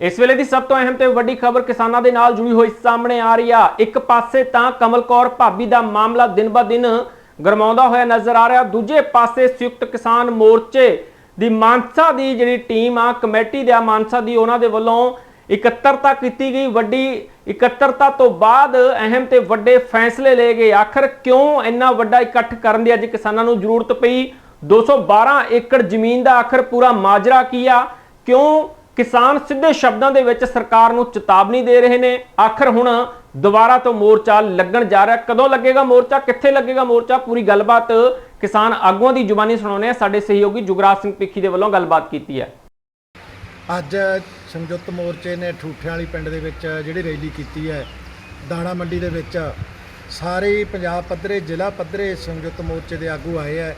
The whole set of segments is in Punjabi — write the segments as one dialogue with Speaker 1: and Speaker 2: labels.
Speaker 1: ਇਸ ਵੇਲੇ ਦੀ ਸਭ ਤੋਂ ਅਹਿਮ ਤੇ ਵੱਡੀ ਖਬਰ ਕਿਸਾਨਾਂ ਦੇ ਨਾਲ ਜੁੜੀ ਹੋਈ ਸਾਹਮਣੇ ਆ ਰਹੀ ਆ। ਇੱਕ ਪਾਸੇ ਤਾਂ ਕਮਲ ਕੌਰ ਭਾਬੀ ਦਾ ਮਾਮਲਾ ਦਿਨ-ਬ-ਦਿਨ ਗਰਮਾਉਂਦਾ ਹੋਇਆ ਨਜ਼ਰ ਆ ਰਿਹਾ। ਦੂਜੇ ਪਾਸੇ ਸੰਯੁਕਤ ਕਿਸਾਨ ਮੋਰਚੇ ਦੀ ਮਾਨਸਾ ਦੀ ਜਿਹੜੀ ਟੀਮ ਆ, ਕਮੇਟੀ ਦੇ ਆ, ਮਾਨਸਾ ਦੀ, ਉਹਨਾਂ ਦੇ ਵੱਲੋਂ ਇਕੱਤਰਤਾ ਕੀਤੀ ਗਈ। ਵੱਡੀ ਇਕੱਤਰਤਾ ਤੋਂ ਬਾਅਦ ਅਹਿਮ ਤੇ ਵੱਡੇ ਫੈਸਲੇ ਲਏ ਗਏ। ਆਖਰ ਕਿਉਂ ਇੰਨਾ ਵੱਡਾ ਇਕੱਠ ਕਰਨ ਦੀ ਅੱਜ ਕਿਸਾਨਾਂ ਨੂੰ ਜ਼ਰੂਰਤ ਪਈ? 212 ਏਕੜ ਜ਼ਮੀਨ ਦਾ ਆਖਰ ਪੂਰਾ ਮਾਜਰਾ ਕੀ ਆ? ਕਿਉਂ ਕਿਸਾਨ ਸਿੱਧੇ ਸ਼ਬਦਾਂ ਦੇ ਵਿੱਚ ਸਰਕਾਰ ਨੂੰ ਚੇਤਾਵਨੀ ਦੇ ਰਹੇ ਨੇ। ਆਖਰ ਹੁਣ ਦੁਬਾਰਾ ਤੋਂ ਮੋਰਚਾ ਲੱਗਣ ਜਾ ਰਿਹਾ। ਕਦੋਂ ਲੱਗੇਗਾ ਮੋਰਚਾ? ਕਿੱਥੇ ਲੱਗੇਗਾ ਮੋਰਚਾ? ਪੂਰੀ ਗੱਲਬਾਤ ਕਿਸਾਨ ਆਗੂਆਂ ਦੀ ਜ਼ੁਬਾਨੀ ਸੁਣਾਉਣੇ ਆ ਸਾਡੇ ਸਹਿਯੋਗੀ ਜੁਗਰਾਜ ਸਿੰਘ ਪਿੱਖੀ ਦੇ ਵੱਲੋਂ ਗੱਲਬਾਤ ਕੀਤੀ ਹੈ।
Speaker 2: ਅੱਜ ਸੰਯੁਕਤ ਮੋਰਚੇ ਨੇ ਠੂਠਿਆਂ ਵਾਲੀ ਪਿੰਡ ਦੇ ਵਿੱਚ ਜਿਹੜੀ ਰੈਲੀ ਕੀਤੀ ਹੈ, ਦਾਣਾ ਮੰਡੀ ਦੇ ਵਿੱਚ, ਸਾਰੇ ਪੰਜਾਬ ਪੱਧਰੇ, ਜ਼ਿਲ੍ਹਾ ਪੱਧਰੇ ਸੰਯੁਕਤ ਮੋਰਚੇ ਦੇ ਆਗੂ ਆਏ ਹੈ।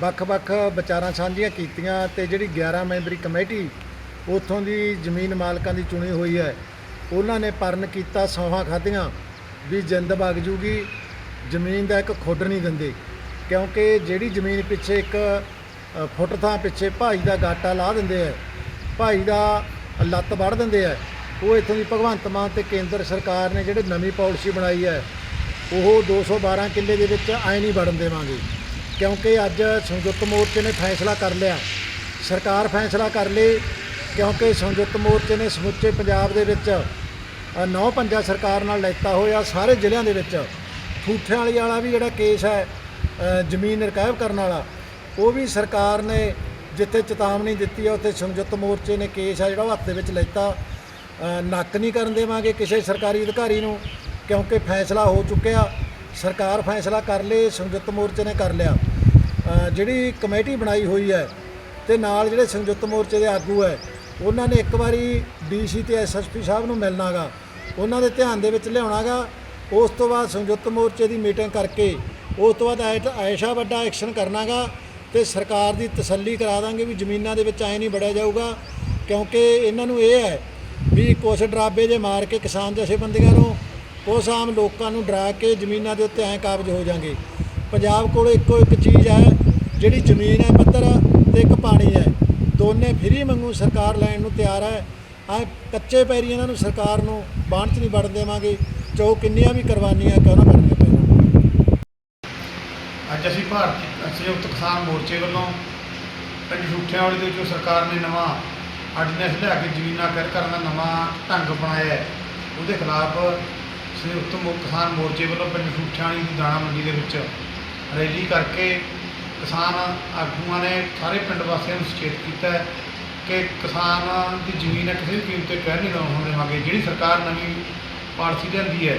Speaker 2: ਵੱਖ-ਵੱਖ ਵਿਚਾਰਾਂ ਸਾਂਝੀਆਂ ਕੀਤੀਆਂ ਤੇ ਜਿਹੜੀ 11 ਮੈਂਬਰੀ ਕਮੇਟੀ ਉੱਥੋਂ ਦੀ ਜ਼ਮੀਨ ਮਾਲਕਾਂ ਦੀ ਚੁਣੀ ਹੋਈ ਹੈ। ਉਹਨਾਂ ਨੇ ਪਰਨ ਕੀਤਾ ਸੌਹਾਂ ਖਾਧੀਆਂ ਵੀ ਜਿੰਦ ਵਗ ਜੂਗੀ। ਜ਼ਮੀਨ ਦਾ ਇੱਕ ਖੁੱਡ ਨਹੀਂ ਦਿੰਦੇ, ਕਿਉਂਕਿ ਜਿਹੜੀ ਜ਼ਮੀਨ ਪਿੱਛੇ ਇੱਕ ਫੁੱਟ ਥਾਂ ਪਿੱਛੇ ਭਾਈ ਦਾ ਗਾਟਾ ਲਾ ਦਿੰਦੇ ਆ। ਭਾਈ ਦਾ ਲੱਤ ਵੜ ਦਿੰਦੇ ਆ। ਉਹ ਇੱਥੋਂ ਦੀ ਭਗਵੰਤ ਮਾਨ ਤੇ ਕੇਂਦਰ ਸਰਕਾਰ ਨੇ ਜਿਹੜੇ ਨਵੀਂ ਪਾਲਿਸੀ ਬਣਾਈ ਹੈ, ਉਹ 212 ਕਿੱਲੇ ਦੇ ਵਿੱਚ ਐ ਨਹੀਂ ਵੜਨ ਦੇਵਾਂਗੇ। ਕਿਉਂਕਿ ਅੱਜ ਸੰਯੁਕਤ ਮੋਰਚੇ ਨੇ ਫੈਸਲਾ ਕਰ ਲਿਆ। ਸਰਕਾਰ ਫੈਸਲਾ ਕਰ ਲਈ ਕਿਉਂਕਿ ਸੰਯੁਕਤ ਮੋਰਚੇ ਨੇ ਸਮੁੱਚੇ ਪੰਜਾਬ ਦੇ ਵਿੱਚ ਨੌ ਪੰਜਾ ਸਰਕਾਰ ਨਾਲ ਲੈਤਾ ਹੋਇਆ, ਸਾਰੇ ਜ਼ਿਲ੍ਹਿਆਂ ਦੇ ਵਿੱਚ। ਠੂਠਿਆਂ ਵਾਲੀ ਵਾਲਾ ਵੀ ਜਿਹੜਾ ਕੇਸ ਹੈ ਜ਼ਮੀਨ ਰਿਕਾਇਬ ਕਰਨ ਵਾਲਾ, ਉਹ ਵੀ ਸਰਕਾਰ ਨੇ ਜਿੱਥੇ ਚੇਤਾਵਨੀ ਦਿੱਤੀ ਹੈ ਉੱਥੇ ਸੰਯੁਕਤ ਮੋਰਚੇ ਨੇ ਕੇਸ ਆ ਜਿਹੜਾ ਉਹ ਹੱਥ ਦੇ ਵਿੱਚ ਲੈਤਾ। ਨੱਕ ਨਹੀਂ ਕਰਨ ਦੇਵਾਂਗੇ ਕਿਸੇ ਸਰਕਾਰੀ ਅਧਿਕਾਰੀ ਨੂੰ, ਕਿਉਂਕਿ ਫੈਸਲਾ ਹੋ ਚੁੱਕਿਆ। ਸਰਕਾਰ ਫੈਸਲਾ ਕਰ ਲੇ ਸੰਯੁਕਤ ਮੋਰਚੇ ਨੇ ਕਰ ਲਿਆ। ਜਿਹੜੀ ਕਮੇਟੀ ਬਣਾਈ ਹੋਈ ਹੈ, ਤੇ ਨਾਲ ਜਿਹੜੇ ਸੰਯੁਕਤ ਮੋਰਚੇ ਦੇ ਆਗੂ ਹੈ ਉਹਨਾਂ ਨੇ ਇੱਕ ਵਾਰੀ ਡੀਸੀ ਤੇ ਐਸਐਸਪੀ ਸਾਹਿਬ ਨੂੰ ਮਿਲਣਾਗਾ, ਉਹਨਾਂ ਦੇ ਧਿਆਨ ਦੇ ਵਿੱਚ ਲਿਆਉਣਾਗਾ। ਉਸ ਤੋਂ ਬਾਅਦ ਸੰਯੁਕਤ ਮੋਰਚੇ ਦੀ ਮੀਟਿੰਗ ਕਰਕੇ ਉਸ ਤੋਂ ਬਾਅਦ ਐਟ- ਐਸ਼ਾ ਵੱਡਾ ਐਕਸ਼ਨ ਕਰਨਾਗਾ ਤੇ ਸਰਕਾਰ ਦੀ ਤਸੱਲੀ ਕਰਾ ਦਾਂਗੇ ਵੀ ਜ਼ਮੀਨਾਂ ਦੇ ਵਿੱਚ ਐ ਨਹੀਂ ਵੜਿਆ ਜਾਊਗਾ। ਕਿਉਂਕਿ ਇਹਨਾਂ ਨੂੰ ਇਹ ਹੈ ਵੀ ਕੁਛ ਡਰਾਬੇ ਜੇ ਮਾਰ ਕੇ ਕਿਸਾਨ ਜਥੇਬੰਦੀਆਂ ਨੂੰ ਕੁਛ ਆਮ ਲੋਕਾਂ ਨੂੰ ਡਰਾ ਕੇ ਜ਼ਮੀਨਾਂ ਦੇ ਉੱਤੇ ਐ ਕਾਬਜ ਹੋ ਜਾਣਗੇ ਪੰਜਾਬ ਕੋਲ ਇੱਕੋ ਇੱਕ ਚੀਜ਼ ਹੈ, ਜਿਹੜੀ ਜ਼ਮੀਨ ਹੈ ਪੱਧਰ ਤੇ ਇੱਕ ਪਾਣੀ ਹੈ। ਦੋਨੇ ਫਰੀ ਮੰਗੂ ਸਰਕਾਰ ਲੈਣ ਨੂੰ ਤਿਆਰ ਹੈ। ਆ ਕੱਚੇ ਪੈਰੀ ਇਹਨਾਂ ਨੂੰ ਸਰਕਾਰ ਨੂੰ ਬਾਣ ਚ ਨਹੀਂ ਵੜਨ ਦੇਵਾਂਗੇ। ਚੋ ਕਿੰਨੀਆਂ ਵੀ ਕੁਰਬਾਨੀਆਂ ਕਿਉਂ ਨਾ ਕਰਨੀਆਂ
Speaker 3: ਅੱਜ ਅਸੀਂ ਭਾਰਤੀ ਸੰਯੁਕਤ ਕਿਸਾਨ ਮੋਰਚੇ ਵੱਲੋਂ ਪਿੰਡ ਠੂਠਿਆਂ ਵਾਲੀ ਦੇ ਵਿੱਚੋਂ ਸਰਕਾਰ ਨੇ ਨਵਾਂ ਆਰਡੀਨੈਂਸ ਲਿਆ ਕੇ ਜ਼ਮੀਨਾਂ ਕਰ ਕਰਨ ਦਾ ਨਵਾਂ ਢੰਗ ਬਣਾਇਆ ਹੈ। ਉਹਦੇ ਖਿਲਾਫ ਸੰਯੁਕਤ ਕਿਸਾਨ ਮੋਰਚੇ ਵੱਲੋਂ ਪਿੰਡ ਝੂਠਿਆਂ ਵਾਲੀ ਦੀ ਦਾਣਾ ਮੰਡੀ ਦੇ ਵਿੱਚ ਰੈਲੀ ਕਰਕੇ ਕਿਸਾਨ ਆਗੂਆਂ ਨੇ ਸਾਰੇ ਪਿੰਡ ਵਾਸੀਆਂ ਨੂੰ ਸੁਚੇਤ ਕੀਤਾ ਹੈ ਕਿ ਕਿਸਾਨ ਦੀ ਜ਼ਮੀਨ ਹੈ, ਕਿਸੇ ਵੀ ਕੀਮਤ ਤੇ ਕਹਿ ਨਹੀਂ ਲਾਉਣ ਦੇਵਾਂਗੇ। ਜਿਹੜੀ ਸਰਕਾਰ ਨਵੀਂ ਪਾਲਿਸੀ ਲਿਆਂਦੀ ਹੈ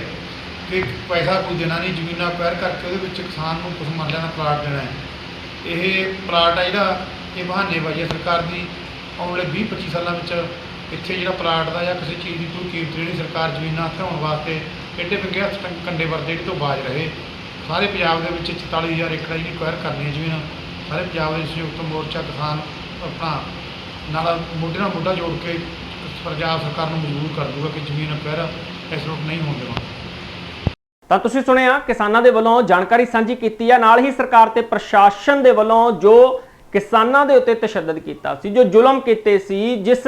Speaker 3: ਕਿ ਪੈਸਾ ਕੋਈ ਦੇਣਾ ਨਹੀਂ, ਜ਼ਮੀਨਾਂ ਪੈਰ ਕਰਕੇ ਉਹਦੇ ਵਿੱਚ ਕਿਸਾਨ ਨੂੰ ਕੁਝ ਮਰਲਿਆਂ ਦਾ ਪਲਾਟ ਦੇਣਾ ਹੈ। ਇਹ ਪਲਾਟ ਹੈ ਜਿਹੜਾ, ਇਹ ਬਹਾਨੇਬਾਜ਼ੀ ਹੈ ਸਰਕਾਰ ਦੀ। ਆਉਣ ਵਾਲੇ 20 25 ਸਾਲਾਂ ਵਿੱਚ ਇੱਥੇ ਜਿਹੜਾ ਪਲਾਟ ਦਾ ਜਾਂ ਕਿਸੇ ਚੀਜ਼ ਦੀ ਕੋਈ ਕੀਮਤ ਜਿਹੜੀ ਸਰਕਾਰ ਜ਼ਮੀਨਾਂ ਹਥਿਆਉਣ ਵਾਸਤੇ ਐਡੇ ਵਿੰਗੇ ਹੱਥ ਕੰਡੇ ਵਰਦੇ ਤੋਂ ਬਾਜ ਰਹੇ। ਸਾਰੇ ਪੰਜਾਬ ਦੇ ਵਿੱਚ 44000 ਏਕੜ ਜਿਹੜੀ ਅਕਵਾਇਰ ਕਰਨੀ ਹੈ ਜ਼ਮੀਨ, ਸਾਰੇ ਪੰਜਾਬ ਦੇ ਸੰਯੁਕਤ ਮੋਰਚਾ ਕਿਸਾਨ ਆਪਣਾ ਨਾਲ ਮੋਢੇ ਨਾਲ ਮੋਢਾ ਜੋੜ ਕੇ ਪੰਜਾਬ ਸਰਕਾਰ ਨੂੰ ਮਜਬੂਰ ਕਰ ਦੂਗਾ ਕਿ ਜ਼ਮੀਨ ਅਕਵਾਇਰ ਇਸ ਰੋਕ ਨਹੀਂ ਹੋਣ ਦੇਵਾਂਗੇ।
Speaker 1: ਤਾਂ ਤੁਸੀਂ ਸੁਣਿਆ, ਕਿਸਾਨਾਂ ਦੇ ਵੱਲੋਂ ਜਾਣਕਾਰੀ ਸਾਂਝੀ ਕੀਤੀ ਆ, ਨਾਲ ਹੀ ਸਰਕਾਰ ਤੇ ਪ੍ਰਸ਼ਾਸਨ ਦੇ ਵੱਲੋਂ ਜੋ ਕਿਸਾਨਾਂ ਦੇ ਉੱਤੇ ਤਸ਼ੱਦਦ ਕੀਤਾ ਸੀ, ਜੋ ਜ਼ੁਲਮ ਕੀਤੇ ਸੀ, ਜਿਸ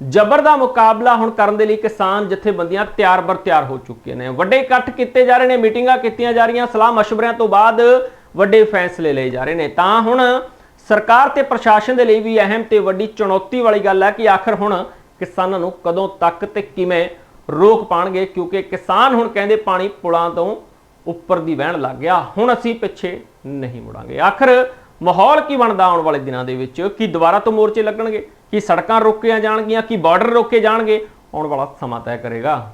Speaker 1: ਜ਼ਬਰ ਦਾ ਮੁਕਾਬਲਾ ਹੁਣ ਕਰਨ ਦੇ ਲਈ ਕਿਸਾਨ ਜਥੇਬੰਦੀਆਂ ਤਿਆਰ ਬਰ ਤਿਆਰ ਹੋ ਚੁੱਕੀਆਂ ਨੇ। ਵੱਡੇ ਇਕੱਠ ਕੀਤੇ ਜਾ ਰਹੇ ਨੇ, ਮੀਟਿੰਗਾਂ ਕੀਤੀਆਂ ਜਾ ਰਹੀਆਂ, ਸਲਾਹ ਮਸ਼ਵਰਿਆਂ ਤੋਂ ਬਾਅਦ ਵੱਡੇ ਫੈਸਲੇ ਲਏ ਜਾ ਰਹੇ ਨੇ। ਤਾਂ ਹੁਣ ਸਰਕਾਰ ਤੇ ਪ੍ਰਸ਼ਾਸਨ ਦੇ ਲਈ ਵੀ ਅਹਿਮ ਤੇ ਵੱਡੀ ਚੁਣੌਤੀ ਵਾਲੀ ਗੱਲ ਹੈ ਕਿ ਆਖਰ ਹੁਣ ਕਿਸਾਨਾਂ ਨੂੰ ਕਦੋਂ ਤੱਕ ਤੇ ਕਿਵੇਂ ਰੋਕ ਪਾਣਗੇ, ਕਿਉਂਕਿ ਕਿਸਾਨ ਹੁਣ ਕਹਿੰਦੇ ਪਾਣੀ ਪੁਲਾਂ ਤੋਂ ਉੱਪਰ ਦੀ ਵਹਿਣ ਲੱਗ ਗਿਆ, ਹੁਣ ਅਸੀਂ ਪਿੱਛੇ ਨਹੀਂ ਮੁੜਾਂਗੇ। ਆਖਰ ਮਾਹੌਲ ਕੀ ਬਣਦਾ ਆਉਣ ਵਾਲੇ ਦਿਨਾਂ ਦੇ ਵਿੱਚ? ਕੀ ਦੁਬਾਰਾ ਤੋਂ ਮੋਰਚੇ ਲੱਗਣਗੇ? ਕੀ ਸੜਕਾਂ ਰੋਕੀਆਂ ਜਾਣਗੀਆਂ ਕੀ ਬਾਰਡਰ ਰੋਕੇ ਜਾਣਗੇ ਆਉਣ ਵਾਲਾ ਸਮਾਂ ਤੈਅ ਕਰੇਗਾ।